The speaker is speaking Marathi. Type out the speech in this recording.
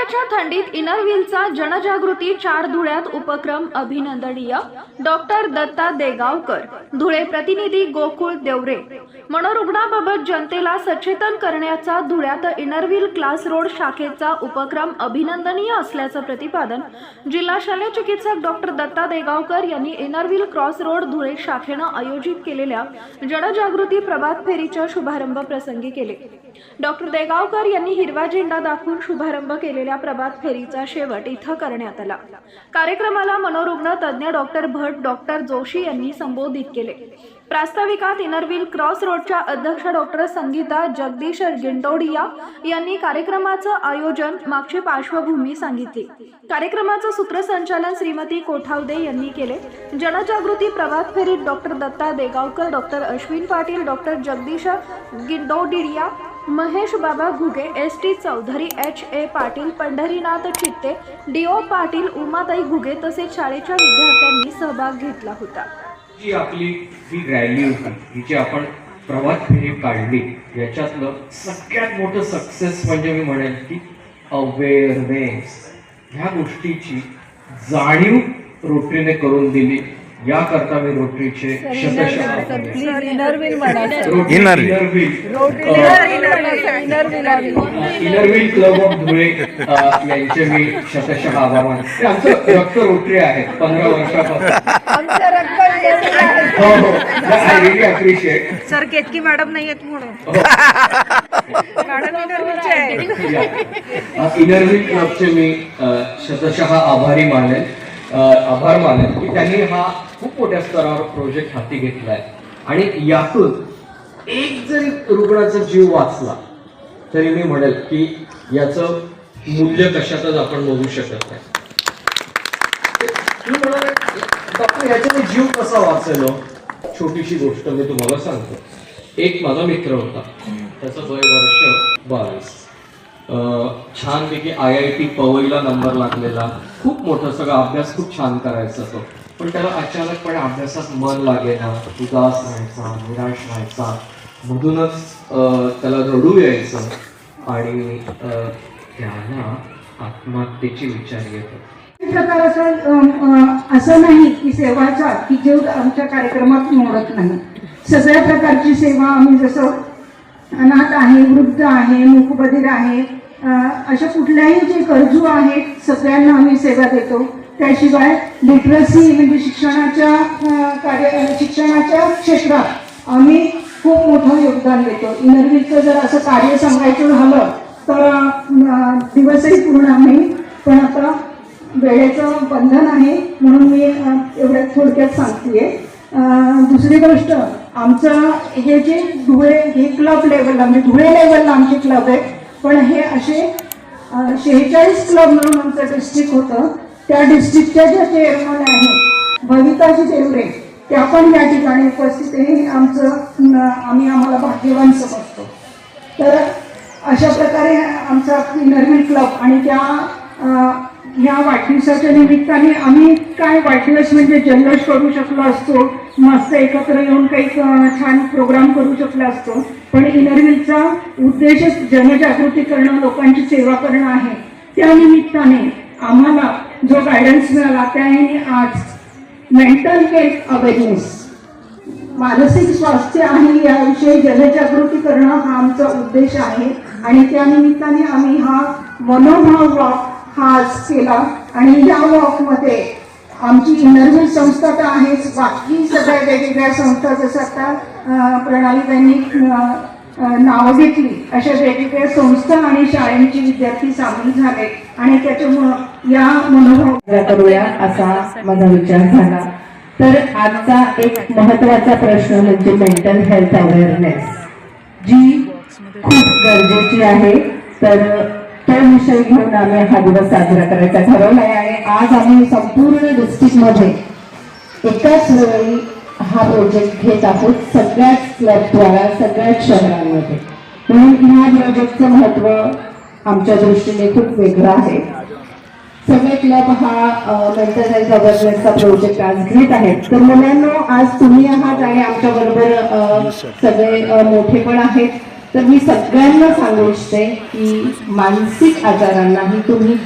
कडाक्याच्या थंडीत इनरव्हीलचा जनजागृती चार धुळ्यात उपक्रम अभिनंदनीय. डॉक्टर दत्ता देगावकर धुळे प्रतिनिधी गोकुळ देवरे. मनोरुग्णाबाबत जनतेला सचेतन करण्याचा धुळ्यात इनरव्हील क्लास रोड शाखेचा उपक्रम अभिनंदनीय असल्याचं प्रतिपादन जिल्हा शल्य चिकित्सक डॉक्टर दत्ता देगावकर यांनी इनरव्हील क्रॉस रोड धुळे शाखेनं आयोजित केलेल्या जनजागृती प्रभात फेरीच्या शुभारंभ प्रसंगी केले. डॉक्टर देगावकर यांनी हिरवा झेंडा दाखवून शुभारंभ केलेल्या प्रभात फेरीचा शेवट इथं करण्यात आला. कार्यक्रमाला मनोरुग्ण तज्ज्ञ डॉक्टर भट डॉक्टर जोशी यांनी संबोधित केले. प्रास्ताविकात इनरव्हील क्रॉस रोडच्या अध्यक्ष डॉक्टर संगीता जगदीश गिंडोडिया यांनी कार्यक्रमाचं आयोजन मागची पार्श्वभूमी सांगितली. कार्यक्रमाचं सूत्रसंचालन श्रीमती कोठावदे यांनी केले. जनजागृती प्रभात फेरीत doctor Datta Degaonkar doctor Ashwin Patil doctor Jagdish Gindodia Mahesh Baba Ghuge S T Chaudhari H A Patil Pandharinath Chitte D O Patil Umatai Ghuge तसेच शाळेच्या विद्यार्थ्यांनी सहभाग घेतला होता. जी आपली ही रॅली होती ही जी आपण प्रवास फेरी काढली याच्यातलं सगळ्यात मोठं सक्सेस म्हणजे मी म्हणेन की अवेअरनेस ह्या गोष्टीची जाणीव रोटरीने करून दिली. याकरता मी रोटरीचे. Inner Wheel club of Dhule अ, यांचे मी शतशः आभार मानतो ते आमचं रक्त रोटरी आहे पंधरा वर्षापासून. आमचं रक्त इनरव्हील आहे. हो हो. I really appreciate sir Ketki madam नाही येत म्हणून. आहे इनरव्हिल क्लबचे मी अ, शतशः आभारी मानेन. अ, आभार मानेन की त्यांनी हा खूप मोठ्या स्तरावर प्रोजेक्ट हाती घेतलाय. आणि यातून एक जरी रुग्णाचा जीव वाचला तरी मी म्हणेल की याचं मूल्य कशातच आपण मोजू शकत नाही. मी डॉक्टर याच्याने जीव कसा वाचलो हो? छोटीशी गोष्ट मी तुम्हाला सांगतो. एक माझा मित्र होता. त्याचं वय वर्ष बावीस. छानपैकी आय आय टी पवईला नंबर लागलेला. खूप मोठा सगळा अभ्यास खूप छान करायचा तो. पण त्याला अचानकपणे अभ्यासात मन लागेना उदास व्हायचा निराश व्हायचा मधूनच त्याला रडू यायचं आणि त्यांना त्याला आत्महत्येचे विचार येतो. प्रकार असं असं नाही की सेवाचा की जो आमच्या कार्यक्रमात मोडत नाही. सगळ्या प्रकारची सेवा आम्ही जसं अनाथ आहे वृद्ध आहे मुखबधीर आहे अशा कुठल्याही जे गरजू आहेत सगळ्यांना आम्ही सेवा देतो. त्याशिवाय लिटरसी म्हणजे शिक्षणाच्या कार्य शिक्षणाच्या क्षेत्रात आम्ही खूप मोठं योगदान देतो. इनरव्हीचं जर असं कार्य सांगायचं झालं तर दिवसही पूर्ण आम्ही पण आता वेळेचं बंधन आहे म्हणून मी एवढ्या थोडक्यात सांगते दुसरी गोष्ट आमचं हे जे धुळे हे क्लब लेवलला म्हणजे धुळे लेवलला आमचे क्लब आहे. पण हे असे शेहेचाळीस क्लब म्हणून आमचं डिस्ट्रिक्ट होतं. त्या डिस्ट्रिक्टच्या ज्या चेअरमन आहेत भविताजी देवरे त्या पण या ठिकाणी उपस्थित आहे. हे आमचं आम्ही आम्हाला भाग्यवान समजतो. तर अशा प्रकारे आमचा नवीन क्लब आणि त्या ह्या वाढदिवसाच्या निमित्ताने आम्ही काय वाढदिवस म्हणजे जल्लोष करू शकलो असतो मस्त एकत्र येऊन काही छान प्रोग्राम करू शकलो असतो पण इनरव्हिलचा उद्देशच जनजागृती करणं लोकांची सेवा करणं आहे. त्या निमित्ताने आम्हाला जो गायडन्स मिळाला त्याने आज मेंटल हेल्थ अवेअरनेस मानसिक स्वास्थ्य आणि याविषयी जनजागृती करणं हा आमचा उद्देश आहे. आणि त्या निमित्ताने आम्ही हा मनोभाव हाच हा आज केला. आणि या वॉकमध्ये आमची इनर्जी संस्था तर आहेच. बाकी सगळ्या वेगवेगळ्या संस्था जसं आता प्रणाली त्यांनी नावं घेतली अशा वेगवेगळ्या संस्था आणि शाळांचे विद्यार्थी सामील झाले. आणि त्याच्यामुळं या मनोभाव करूया असा माझा विचार झाला. तर आजचा एक महत्त्वाचा प्रश्न म्हणजे मेंटल हेल्थ अवेअरनेस जी खूप गरजेची आहे तर विषय घेऊन आम्ही हा दिवस साजरा करायचा ठरवलाय आणि आज आम्ही संपूर्ण डिस्ट्रिक्टमध्ये एकाच वेळी हा प्रोजेक्ट घेत आहोत. सगळ्याच क्लबद्वारा सगळ्याच शहरांमध्ये. म्हणून ह्या प्रोजेक्टचं महत्त्व आमच्या दृष्टीने खूप वेगळं आहे. सगळे क्लब हा मेंटल हेल्थ अवेअरनेसचा प्रोजेक्ट आज घेत आहेत. तर मुलांना आज तुम्ही आहात आणि आमच्या बरोबर सगळे अ, मोठे पण आहेत. तर मी सगळ्यांना सांगू इच्छिते की मानसिक आजारांनाही तुम्ही